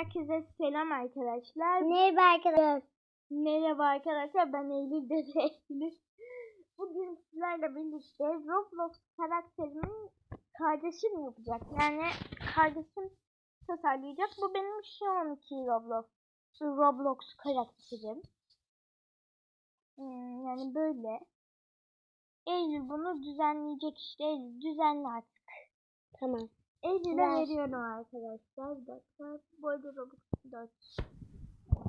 Herkese selam arkadaşlar. Merhaba arkadaşlar. Merhaba arkadaşlar ben Eylül Eylül. Bugün sizlerle birlikte Roblox karakterimin kardeşim yapacak. Yani kardeşim tasarlayacak. Bu benim anki Roblox Roblox karakterim. Hmm, yani böyle. Eylül bunu düzenleyecek işte. Eylül düzenle artık. Tamam. Eylül'e Ver. veriyorum arkadaşlar. Bir dakika. Bu arada Roblox 4.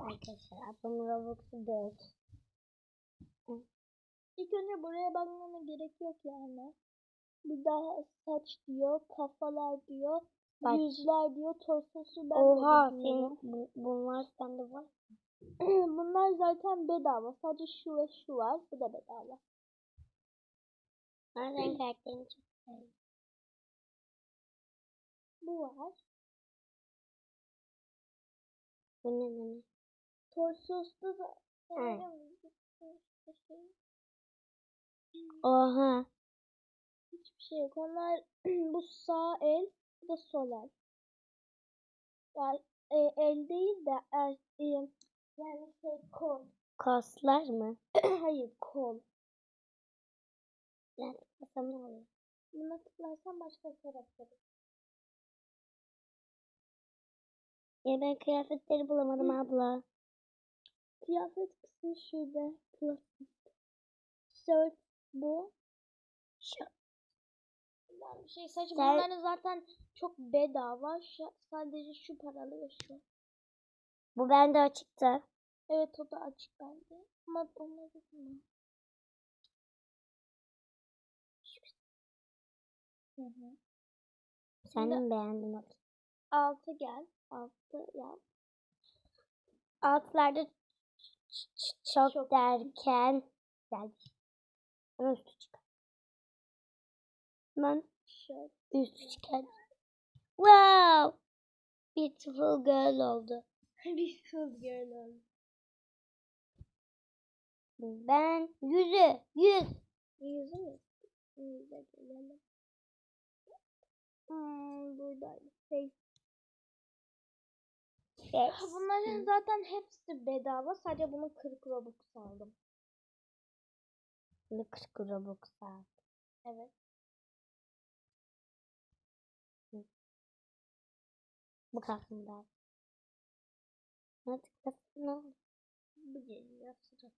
Arkadaşlar ablamın Robux'u 4. İlk önce buraya bakmana gerek yok yani. Bir daha saç diyor, kafalar diyor, Saç. yüzler diyor, torsosu ben Oha de senin bu, bunlar sende var. Bunlar zaten bedava. Sadece şu ve şu var. Bu da bedava. Nereden karakterini çok seviyorum. Bu var. Bu ne bu ne? Torsosu da Evet. şey, Oha. hiçbir şey yok. Onlar bu sağ el, bu da sol el. Yani e, el değil de el, e, yani şey kol. Kaslar mı? Hayır kol. Yani ne oluyor? Buna tıklarsan başka karakter. Ya ben kıyafetleri bulamadım abla. Kıyafet kısmı şurada. Klasik. Shirt bu. Şu. Ben bir şey saçma. Sen- Bunların zaten çok bedava. Şu, sadece şu paralı ve şu. Bu bende açıktı. Evet o da açık bende. Ama onları bilmiyorum. Hı hı. Sen de Şimdi- mi beğendin onu? Altı gel. Altı yap. Altlarda çok, Çok. derken geldi. Ama üstü çıkar. Ben Şöyle. üstü çıkar. Wow! Beautiful girl oldu. Kız girl oldu. Ben yüzü, yüz. Yüzü mü? Yüze gelelim. Hmm, buradaydı. Face. Beş. Bunların zaten hepsi bedava. Sadece bunu 40 Robux aldım. Bunu kırk Robux aldım. Evet. Bu kalkımda. Ne tıklasın ne oldu? Bu geliyor sıra.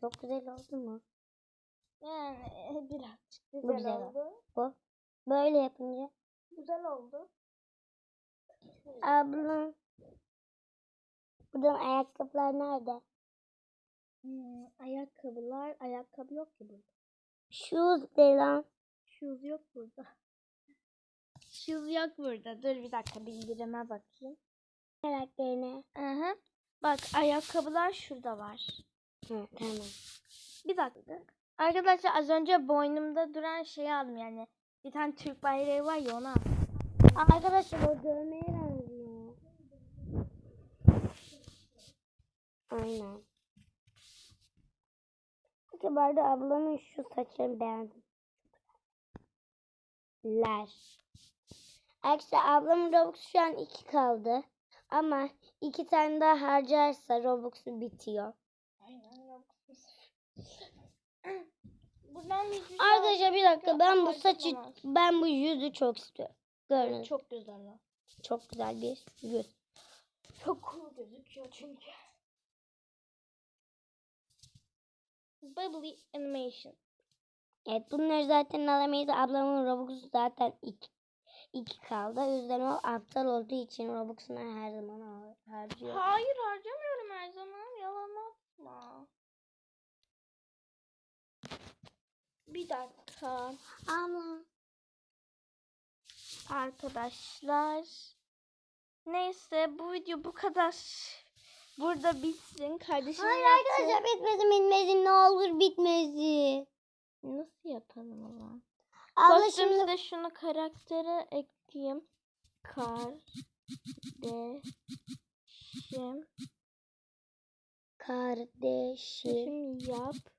Çok güzel oldu mu? Yani e, birazcık Bu güzel, güzel oldu. Bu. Böyle yapınca. Güzel oldu. Ablam. Buradan ayakkabılar nerede? Hmm, ayakkabılar. Ayakkabı yok ki burada. Shoes de lan. Shoes yok burada. Shoes yok burada. Dur bir dakika bildirime bakayım. Karakterine. Aha. Bak ayakkabılar şurada var. Hı, tamam. Bir dakika. Arkadaşlar az önce boynumda duran şeyi aldım yani. Bir tane Türk bayrağı var ya onu aldım. Arkadaşlar o dövmeye benziyor. Aynen. Peki bu arada ablamın şu saçını beğendim. Ler. Arkadaşlar ablamın Robux şu an iki kaldı. Ama iki tane daha harcarsa Robux'u bitiyor. Aynen. Şey Arkadaşlar bir dakika ben bu saçı ben bu yüzü çok istiyorum. Görün. Çok, güzel lan. çok güzel bir yüz. Çok cool gözüküyor çünkü. Bubbly animation. Evet bunları zaten alamayız. Ablamın Robux'u zaten iki, iki kaldı. O yüzden o aptal olduğu için Robux'unu her zaman har- harcıyor. Hayır harcamıyorum her zaman. Yalan atma. Bir dakika. Ama Arkadaşlar. Neyse bu video bu kadar. Burada bitsin. Kardeşim Hayır yaptı. arkadaşlar bitmesin bitmesin ne olur bitmesin. Nasıl yapalım o zaman? Abla şimdi şunu karaktere ekleyeyim. Kardeşim. kardeşim. Şimdi yaptı.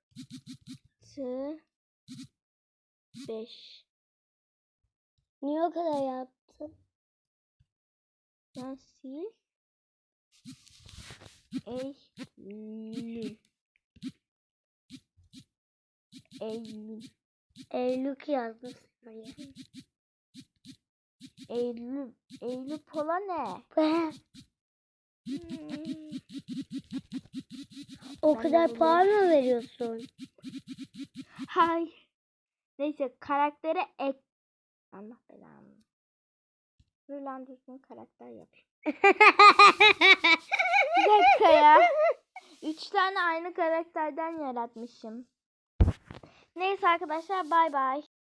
5. Niye o kadar yaptın? Nasil Eylül Eylül Eylül yazdım. Eylül Eylül pola ne? Hmm. o Ben kadar puan mı veriyorsun? Hay. Neyse karaktere ek. Allah belanı. Dur lan düzgün karakter yapayım. Bir dakika ya. Üç tane aynı karakterden yaratmışım. Neyse arkadaşlar bay bay.